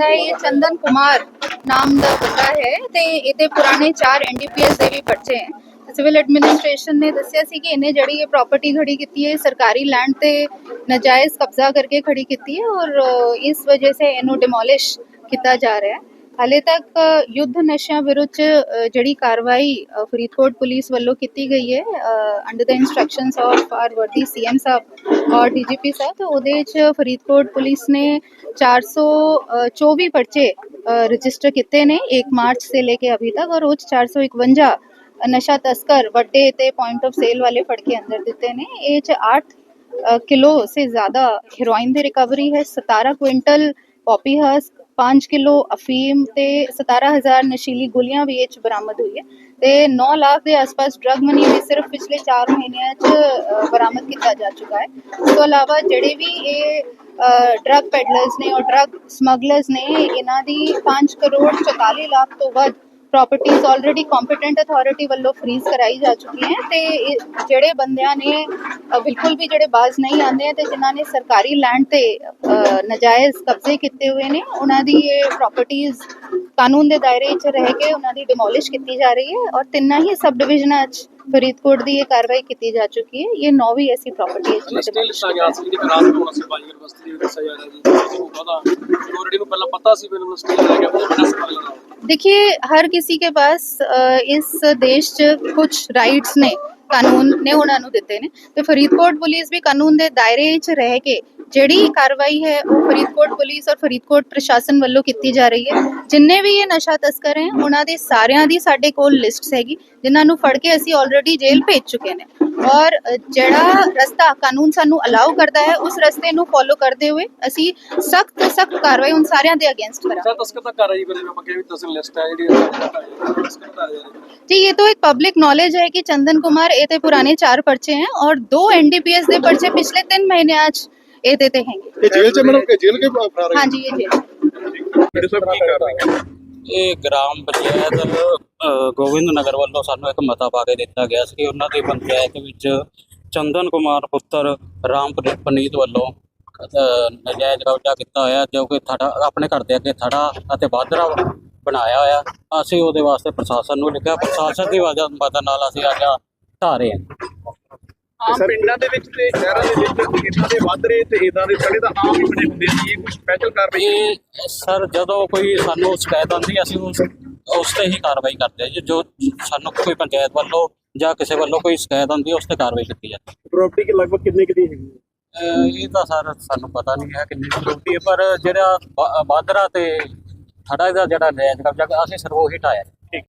ਬੰਦਾ ਹੈ ਇਹ ਚੰਦਨ ਕੁਮਾਰ ਨਾਮ ਦਾ ਬੰਦਾ ਹੈ ਤੇ ਇਹਦੇ ਪੁਰਾਣੇ 4 ਐਨਡੀਪੀਐਸ ਦੇ ਵੀ ਪਰਚੇ ਹੈ। ਸਿਵਲ ਐਡਮਿਨਿਸਟ੍ਰੇਸ਼ਨ ਨੇ ਦੱਸਿਆ ਸੀ ਕਿ ਇਹਨੇ ਜਿਹੜੀ ਇਹ ਪ੍ਰਾਪਰਟੀ ਖੜੀ ਕੀਤੀ ਹੈ ਸਰਕਾਰੀ ਲੈਂਡ ਤੇ ਨਜਾਇਜ਼ ਕਬਜ਼ਾ ਕਰਕੇ ਖੜੀ ਕੀਤੀ ਹੈ ਔਰ ਇਸ ਵਜ੍ਹਾ ਸੇ ਇਹਨੂੰ ਡਿਮੋਲਿਸ਼ ਕੀਤਾ ਜਾ ਰਿਹਾ ਹੈ। ਹਾਲੇ ਤੱਕ ਯੁੱਧ ਨਸ਼ਿਆਂ ਵਿਰੁੱਧ 'ਚ, ਜਿਹੜੀ ਕਾਰਵਾਈ ਫਰੀਦਕੋਟ ਪੁਲਿਸ ਵੱਲੋਂ ਕੀਤੀ ਗਈ ਹੈ under the instructions of our worthy CM ਸਾਹਿਬ। और डी जी पी साहब तो फरीदकोट पुलिस ने चार सौ चौबी परचे रजिस्टर किए ने एक मार्च से लेके अभी तक और उस चार सौ इकवंजा नशा तस्कर वे पॉइंट ऑफ़ सेल वाले फड़के अंदर दिते ने। ये आठ किलो से ज़्यादा हीरोइन की रिकवरी है सतारा क्विंटल पॉपी हस्क 5 ਕਿਲੋ ਅਫੀਮ ਤੇ 17000 ਨਸ਼ੀਲੀ ਗੋਲੀਆਂ ਵੀ ਇਹ 'ਚ ਬਰਾਮਦ ਹੋਈ ਹੈ ਤੇ 9 ਲੱਖ ਦੇ ਆਸ-ਪਾਸ ਡਰਗ ਮਨੀ ਵੀ ਸਿਰਫ ਪਿਛਲੇ 4 ਮਹੀਨਿਆਂ 'ਚ ਬਰਾਮਦ ਕੀਤਾ ਜਾ ਚੁੱਕਾ ਹੈ। ਇਸ ਤੋਂ ਇਲਾਵਾ ਜਿਹੜੇ ਵੀ ਇਹ ਡਰਗ ਪੈਡਲਰਸ ਨੇ ਔਰ ਡਰਗ ਸਮਗਲਰਸ ਨੇ, ਇਹਨਾਂ ਦੀ 5 ਕਰੋੜ 44 ਲੱਖ ਤੋਂ ਵੱਧ ਪ੍ਰਾਪਰਟੀਆਂ ਆਲਰੇਡੀ ਕੰਪੀਟੈਂਟ ਅਥਾਰਟੀ ਵੱਲੋਂ ਫ੍ਰੀਜ਼ ਕਰਾਈ ਜਾ ਚੁੱਕੀ ਹੈ ਤੇ ਇਹ ਜਿਹੜੇ ਬੰਦਿਆਂ ਨੇ ਬਿਲਕੁਲ ਵੀ ਜਿਹੜੇ ਬਾਜ਼ ਨਹੀਂ ਆਉਂਦੇ ਤੇ ਜਿਨ੍ਹਾਂ ਨੇ ਸਰਕਾਰੀ ਲੈਂਡ ਤੇ ਨਜਾਇਜ਼ ਕਬਜ਼ੇ ਕੀਤੇ ਹੋਏ ਨੇ ਉਹਨਾਂ ਦੀ ਇਹ ਪ੍ਰਾਪਰਟੀਆਂ ਕਾਨੂੰਨ ਦੇ ਦਾਇਰੇ 'ਚ ਰਹਿ ਕੇ ਉਹਨਾਂ ਦੀ ਡਿਮੋਲਿਸ਼ ਕੀਤੀ ਜਾ ਰਹੀ ਹੈ ਔਰ ਤਿੰਨਾਂ ਹੀ ਸਬ ਡਿਵੀਜ਼ਨਾਂ 'ਚ ਫਰੀਦਕੋਟ ਦੀ ਇਹ ਕਾਰਵਾਈ ਕੀਤੀ ਜਾ ਚੁੱਕੀ ਹੈ। ਇਹ ਨੌਵੀਂ ਐਸੀ ਪ੍ਰਾਪਰਟੀ ਹੈ ਸਟੇਲ ਲਿਖਿਆ ਗਿਆ ਸੀ ਜਿਹਦੀ ਖਰਾਬ ਹੋਣਾ ਸੀ ਬਾਜੀਗਰ ਬਸਤੀ ਦੇ ਦੱਸਿਆ ਜਾ ਰਿਹਾ ਜੀ। ਆਲਰੇਡੀ ਨੂੰ ਪਹਿਲਾਂ ਪਤਾ ਸੀ ਮੈਨੂੰ ਸਟੇਲ ਲੈ ਗਿਆ ਬੜਾ ਸਵਾਲ ਲਗਾ देखिए हर किसी के पास अ, इस देश 'ਚ ਕੁਝ ਰਾਈਟਸ ਨੇ ਕਾਨੂੰਨ ਨੇ ਉਹਨਾਂ ਨੂੰ ਦਿੱਤੇ ਨੇ ਤੇ ਫਰੀਦਕੋਟ ਪੁਲਿਸ ਵੀ ਕਾਨੂੰਨ ਦੇ ਦਾਇਰੇ 'ਚ ਰਹਿ ਕੇ ਜਿਹੜੀ ਕਾਰਵਾਈ ਹੈ ਉਹ ਫਰੀਦਕੋਟ ਪੁਲਿਸ ਔਰ ਫਰੀਦਕੋਟ ਪ੍ਰਸ਼ਾਸਨ ਵੱਲੋਂ ਕੀਤੀ ਜਾ ਰਹੀ ਹੈ। ਜਿੰਨੇ ਵੀ ਇਹ ਨਸ਼ਾ ਤਸਕਰ ਹੈ ਉਹਨਾਂ ਦੇ ਸਾਰਿਆਂ ਦੀ ਸਾਡੇ ਕੋਲ ਲਿਸਟ ਹੈਗੀ ਜਿਨ੍ਹਾਂ ਨੂੰ ਫੜ ਕੇ ਅਸੀਂ ਆਲਰੇਡੀ ਜੇਲ੍ਹ ਭੇਜ ਚੁੱਕੇ ਨੇ। ਔਰ ਜਿਹੜਾ ਰਸਤਾ ਕਾਨੂੰਨ ਸਾਨੂੰ ਅਲਾਉ ਕਰਦਾ ਹੈ ਉਸ ਰਸਤੇ ਨੂੰ ਫੋਲੋ ਕਰਦੇ ਹੋਏ ਅਸੀਂ ਸਖਤ ਸਖਤ ਕਾਰਵਾਈ ਉਹਨਾਂ ਸਾਰਿਆਂ ਦੇ ਅਗੇਂਸਟ ਕਰਾਂਗੇ। ਤਸਕਰ ਤਾਂ ਕਰ ਰਹੀ ਪਰ ਮੈਂ ਵੀ ਤਸਕਰ ਲਿਸਟ ਹੈ ਜਿਹੜੀ ਜੀ ਇਹ ਤਾਂ ਇੱਕ ਪਬਲਿਕ ਨੌਲੇਜ ਹੈ ਕਿ ਚੰਦਨ ਕੁਮਾਰ ਇਹ ਤੇ ਪੁਰਾਣੇ ਚਾਰ ਪਰਚੇ ਹੈ ਔਰ ਦੋ ਐਨਡੀਪੀਐਸ ਦੇ ਪਰਚੇ ਪਿਛਲੇ 3 ਮਹੀਨੇ ਅੱਜ ਇਹਦੇ ਤੇ ਹੈਗੇ ਇਹ ਜੇਲ੍ਹ ਚ ਮੈਨੂੰ ਜੇਲ੍ਹ ਕੇ ਫਰਾਰ ਹੈ ਹਾਂਜੀ ਇਹ ਜੇਲ੍ਹ। ਜਿਹੜੇ ਸਭ ਕੀ ਕਰ ਰਹੇ ਹੈ? ਇਹ ਗ੍ਰਾਮ ਪੰਚਾਇਤ ਗੋਬਿੰਦ ਨਗਰ ਵੱਲੋਂ ਸਾਨੂੰ ਇੱਕ ਮਤਾ ਪਾ ਕੇ ਦਿੱਤਾ ਗਿਆ ਸੀ ਕਿ ਉਹਨਾਂ ਦੀ ਪੰਚਾਇਤ ਵਿੱਚ ਚੰਦਨ ਕੁਮਾਰ ਪੁੱਤਰ ਰਾਮਪ੍ਰੀਤ ਪਨੀਤ ਵੱਲੋਂ ਨਜਾਇਜ਼ ਕਬਜ਼ਾ ਕੀਤਾ ਹੋਇਆ ਜੋ ਕਿ ਥੜਾ ਆਪਣੇ ਘਰ ਦੇ ਅੱਗੇ ਥੜਾ ਅਤੇ ਬਾਦਰਾ ਬਣਾਇਆ ਹੋਇਆ। ਅਸੀਂ ਉਹਦੇ ਵਾਸਤੇ ਪ੍ਰਸ਼ਾਸਨ ਨੂੰ ਲਿਖਿਆ। ਪ੍ਰਸ਼ਾਸਨ ਦੀ ਵਜ੍ਹਾ ਨਾਲ ਅਸੀਂ ਅੱਜ ਢਾ ਰਹੇ ਹਾਂ। ਆਮ ਪਿੰਡਾਂ ਦੇ ਵਿੱਚ ਤੇ ਸ਼ਹਿਰਾਂ ਦੇ ਵਿੱਚ ਇਦਾਂ ਦੇ ਵੱਧ ਰਹੇ ਤੇ ਇਦਾਂ ਦੇ ਸੜੇ ਤਾਂ ਆਮ ਹੀ ਬਣੇ ਹੁੰਦੇ ਸੀ ਇਹ ਕੋਈ ਸਪੈਸ਼ਲ ਕਾਰਵਾਈ ਇਹ ਸਰ ਜਦੋਂ ਕੋਈ ਸਾਨੂੰ ਸ਼ਿਕਾਇਤ ਆਉਂਦੀ ਹੈ, ਅਸੀਂ ਉਸ ਉਸ ਤੇ ਹੀ ਕਾਰਵਾਈ ਕਰਦੇ ਹਾਂ ਜੀ ਜੋ ਸਾਨੂੰ ਕੋਈ ਪੰਚਾਇਤ ਵੱਲੋਂ ਜਾਂ ਕਿਸੇ ਵੱਲੋਂ ਕੋਈ ਸ਼ਿਕਾਇਤ ਆਉਂਦੀ ਹੈ ਉਸ ਤੇ ਕਾਰਵਾਈ ਕੀਤੀ ਜਾਂਦੀ ਹੈ। ਪ੍ਰਾਪਰਟੀ ਕਿ ਲਗਭਗ ਕਿੰਨੇ ਕਿਦੀ ਹੈਗੀ ਅਹ ਇਹ ਤਾਂ ਸਰ ਸਾਨੂੰ ਪਤਾ ਨਹੀਂ ਹੈ ਕਿੰਨੀ ਜ਼ਰੂਰਤੀ ਹੈ ਪਰ ਜਿਹੜਾ ਬਾਦਰਾ ਤੇ ਥੜਾ ਦਾ ਜਿਹੜਾ ਨਜਾਇਜ਼ ਕਬਜ਼ਾ ਅਸੀਂ ਸਰ ਉਹ ਹੀ ਢਾਇਆ।